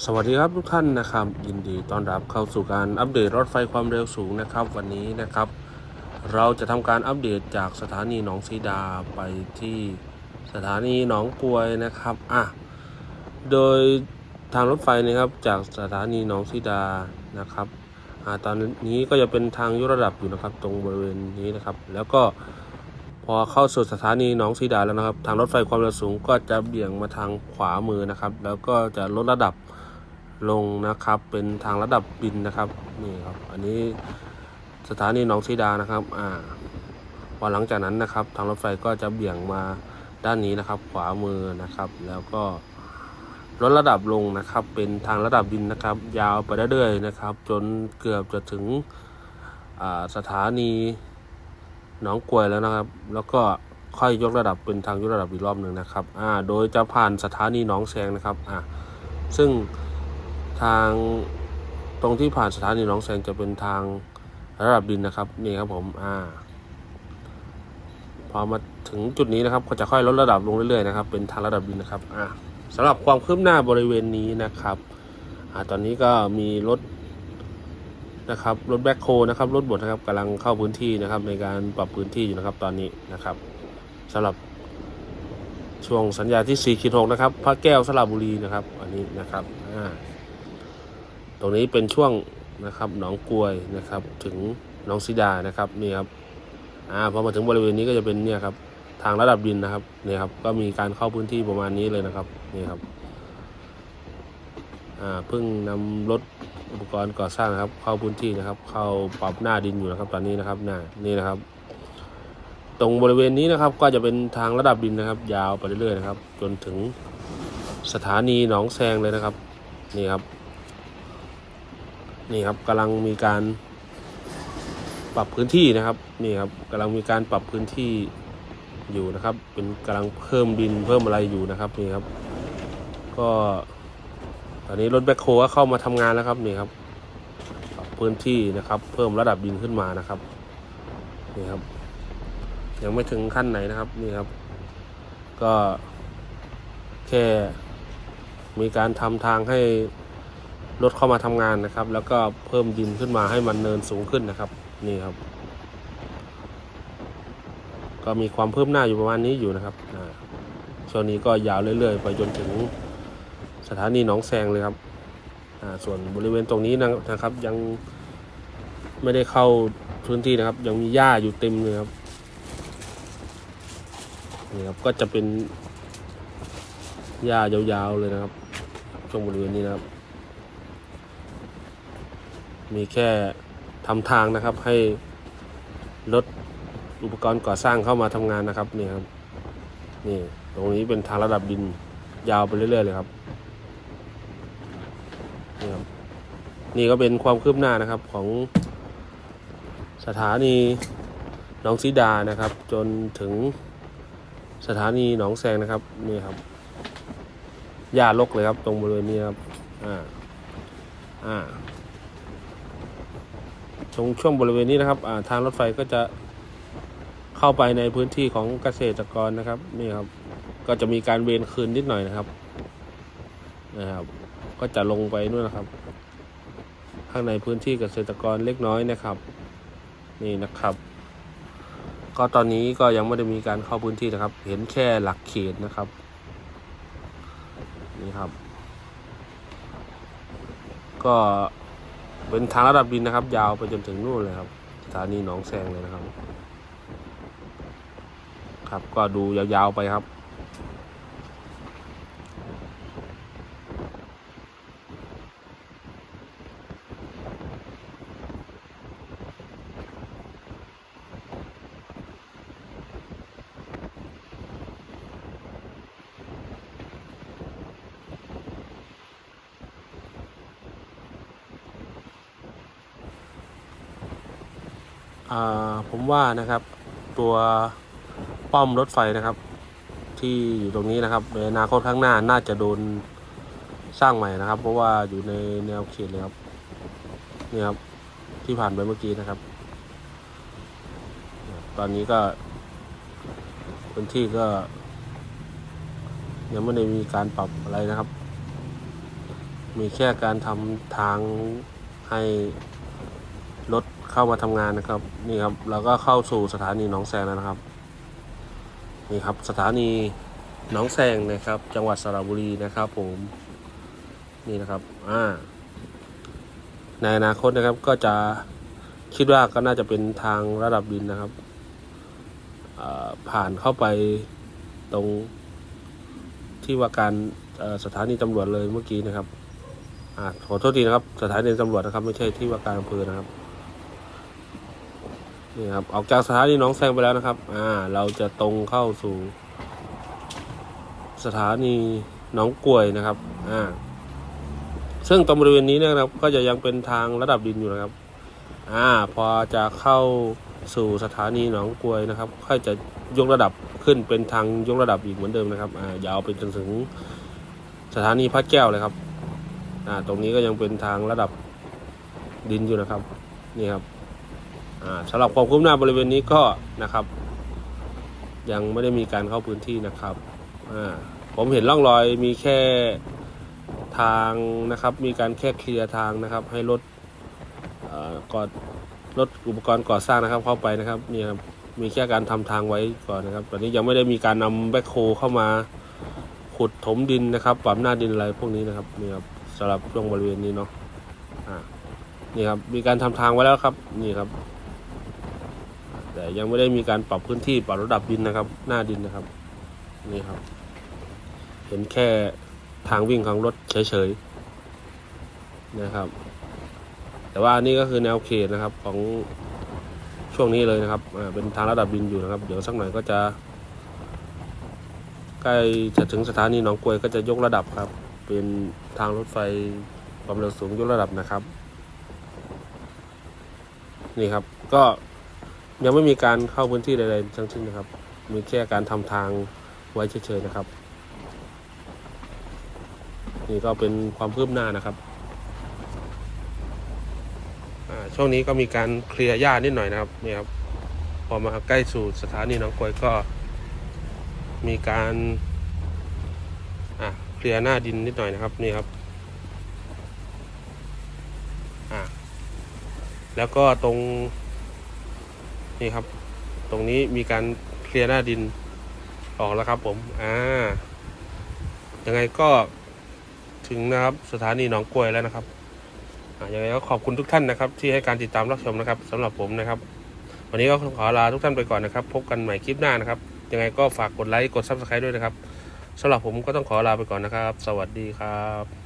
สวัสดีครับทุกท่านนะครับ ยินดีต้อนรับเข้าสู่การอัปเดตรถไฟความเร็วสูงนะครับ วันนี้นะครับ เราจะทำการอัปเดตจากสถานีหนองสีดาไปที่สถานีหนองกลวยนะครับอะโดยทางรถไฟนะครับจากสถานีหนองสีดานะครับอ่าตอนนี้ก็จะเป็นทางยกระดับอยู่นะครับ ตรงบริเวณนี้นะครับ แล้วก็พอเข้าสู่สถานีหนองสีดาแล้วนะครับ ทางรถไฟความเร็วสูงก็จะเบี่ยงมาทางขวามือนะครับ แล้วก็จะลดระดับ ลงนะครับ เป็นทางระดับดินนะครับนี่ครับ อันนี้สถานีหนองสีดานะครับอ่าพอหลังจากนั้นนะครับ ทางรถไฟก็จะเบี่ยงมาด้านนี้นะครับ ขวามือนะครับ แล้วก็ลดระดับลงนะครับ เป็นทางระดับดินนะครับ ยาวไปเรื่อยๆนะครับ จนเกือบจะถึงสถานีหนองกลวยแล้วนะครับ แล้วก็ค่อยยกระดับเป็นทางยกระดับอีกรอบหนึ่งนะครับ อ่า โดยจะผ่านสถานีหนองแซงนะครับ อ่า ซึ่ง ทางตรงที่ผ่านสถานีหนองแซงจะเป็นทางระดับดินนะครับนี่ครับผมอ่าพอมาถึงจุดนี้นะครับ ก็จะค่อยลดระดับลงเรื่อยๆนะครับ เป็นทางระดับดินนะครับอ่าสำหรับความคืบหน้าบริเวณนี้นะครับอ่าตอนนี้ก็มีรถนะครับรถแบ็คโฮนะครับรถบดนะครับกำลังเข้าพื้นที่นะครับ ในการปรับพื้นที่อยู่นะครับตอนนี้นะครับสำหรับช่วงสัญญาที่4ขีด6นะครับ พระแก้วสระบุรีนะครับ อันนี้นะครับอ่า ตรงนี้เป็นช่วงนะครับหนองกลวยนะครับ ถึงหนองสีดานะครับนี่ครับอ่าพอมาถึงบริเวณนี้ก็จะเป็นเนี่ยครับทางระดับดินนะครับนี่ครับก็มีการเข้าพื้นที่ประมาณนี้เลยนะครับนี่ครับอ่าเพิ่งนำรถอุปกรณ์ก่อสร้างนะครับ เข้าพื้นที่นะครับ เข้าปรับหน้าดินอยู่นะครับ ตอนนี้นะครับหน้านี่นะครับ ตรงบริเวณนี้นะครับ ก็จะเป็นทางระดับดินนะครับ ยาวไปเรื่อยๆนะครับ จนถึงสถานีหนองแซงเลยนะครับ นี่ครับ นี่ครับกำลังมีการปรับพื้นที่นะครับนี่ครับกำลังมีการปรับพื้นที่อยู่นะครับ เป็นกำลังเพิ่มดินเพิ่มอะไรอยู่นะครับนี่ครับ ก็ตอนนี้รถแบคโฮก็เข้ามาทำงานแล้วครับนี่ครับปรับพื้นที่นะครับ เพิ่มระดับดินขึ้นมานะครับนี่ครับ ยังไม่ถึงขั้นไหนนะครับนี่ครับ ก็แค่มีการทำทางให้ รถเข้ามาทำงานนะครับ แล้วก็เพิ่มดินขึ้นมาให้มันเนินสูงขึ้นนะครับ นี่ครับ ก็มีความเพิ่มหน้าอยู่ประมาณนี้อยู่นะครับช่วงนี้ก็ยาวเรื่อยๆ ไปจนถึงสถานีหนองแซงเลยครับส่วนบริเวณตรงนี้นะนะครับยังไม่ได้เข้าพื้นที่นะครับ ยังมีหญ้าอยู่เต็มเลยครับนี่ครับก็จะเป็นหญ้ายาวๆเลยนะครับช่วงบริเวณนี้นะครับ มีแค่ทำทางนะครับ ให้รถอุปกรณ์ก่อสร้างเข้ามาทำงานนะครับนี่ครับนี่ตรงนี้เป็นทางระดับดินยาวไปเรื่อยๆเลยครับนี่ครับนี่ก็เป็นความคืบหน้านะครับของสถานีหนองสีดานะครับ จนถึงสถานีหนองแซงนะครับนี่ครับหญ้าลกเลยครับ ตรงบริเวณนี้ครับอ่าอ่า ตรงช่วงบริเวณนี้นะครับอ่าทางรถไฟก็จะเข้าไปในพื้นที่ของเกษตรกรนะครับนี่ครับ ก็จะมีการเวนคืนนิดหน่อยนะครับนะครับ ก็จะลงไปนู่นนะครับ ข้างในพื้นที่เกษตรกรเล็กน้อยนะครับ นี่นะครับ ก็ตอนนี้ก็ยังไม่ได้มีการเข้าพื้นที่นะครับ เห็นแค่หลักเขตนะครับ นี่ครับ ก็ เป็นทางระดับดินนะครับ ยาวไปจนถึงนู่นเลยครับสถานีหนองแซงเลยนะครับ ครับก็ดูยาวๆไปครับ ผมว่านะครับตัวป้อมรถไฟนะครับ ที่อยู่ตรงนี้นะครับในอนาคตข้างหน้าน่าจะโดนสร้างใหม่นะครับ เพราะว่าอยู่ในแนวเขตเลยครับนี่ครับที่ผ่านไปเมื่อกี้นะครับ ตอนนี้ก็พื้นที่ก็ ยังไม่ได้มีการปรับอะไรนะครับ มีแค่การทำทางให้ เข้ามาทำงานนะครับ นี่ครับเราก็เข้าสู่สถานีหนองแซงแล้วนะครับ นี่ครับสถานีหนองแซงนะครับ จังหวัดสระบุรีนะครับ ผมนี่นะครับอ่าในอนาคตนะครับก็จะคิดว่าก็น่าจะเป็นทางระดับดินนะครับผ่านเข้าไปตรงที่ว่าการสถานีตำรวจเลยเมื่อกี้นะครับอขอโทษทีนะครับ สถานีตำรวจนะครับ ไม่ใช่ที่ว่าการอำเภอนะครับ นี่ครับ ออกจากสถานีหนองแซงไปแล้วนะครับ อ่า เราจะตรงเข้าสู่ สถานีหนองกล้วยนะครับ อ่า ซึ่งตรงบริเวณนี้นะครับ ก็จะยังเป็นทางระดับดินอยู่นะครับ อ่า พอจะเข้าสู่สถานีหนองกลวยนะครับ ค่อยจะยกระดับขึ้นเป็นทางยกระดับอีกเหมือนเดิมนะครับ อ่า ยาวไปจนถึงสถานีพระแก้วเลยครับ อ่า ตรงนี้ก็ยังเป็นทางระดับดินอยู่นะครับ นี่ครับ สำหรับความคืบหน้าบริเวณนี้ก็นะครับ ยังไม่ได้มีการเข้าพื้นที่นะครับผมเห็นร่องรอยมีแค่ทางนะครับ มีการแค่เคลียร์ทางนะครับ ให้รถก่อนรถอุปกรณ์ก่อสร้างนะครับเข้าไปนะครับนี่ครับมีแค่การทำทางไว้ก่อนนะครับ ตอนนี้ยังไม่ได้มีการนำแบคโฮเข้ามาขุดถมดินนะครับปรับหน้าดินอะไรพวกนี้นะครับนี่ครับสำหรับช่วงบริเวณนี้เนาะอ่านี่ครับมีการทำทางไว้แล้วครับ นี่ครับ ยังไม่ได้มีการปรับพื้นที่ปรับระดับดินนะครับ หน้าดินนะครับ นี่ครับ เห็นแค่ทางวิ่งของรถเฉยๆนะครับ แต่ว่านี่ก็คือแนวเขตนะครับของช่วงนี้เลยนะครับเป็นทางระดับดินอยู่นะครับ เดี๋ยวสักหน่อยก็จะ ใกล้จะถึงสถานีหนองกลวยก็จะยกระดับครับ เป็นทางรถไฟความเร็วสูงยกระดับนะครับ นี่ครับก็ ยังไม่มีการเข้าพื้นที่ใดๆทั้งสิ้นนะครับ มีแค่การทำทางไว้เฉยๆนะครับ นี่ก็เป็นความคืบหน้านะครับช่วงนี้ก็มีการเคลียร์หญ้านิดหน่อยนะครับนี่ครับพอมาใกล้สู่สถานีหนองกลวยก็ มีการเคลียร์หน้าดินนิดหน่อยนะครับนี่ครับแล้วก็ตรง นี่ครับ ตรงนี้มีการเคลียร์หน้าดินออกแล้วครับ ผมอ่ายังไงก็ถึงนะครับสถานีหนองกลวยแล้วนะครับอะยังไงก็ขอบคุณทุกท่านนะครับ ที่ให้การติดตามรับชมนะครับสำหรับผมนะครับ วันนี้ก็ขอลาทุกท่านไปก่อนนะครับ พบกันใหม่คลิปหน้านะครับ ยังไงก็ฝากกดไลค์กด Subscribe ด้วยนะครับสำหรับผมก็ต้องขอลาไปก่อนนะครับ สวัสดีครับ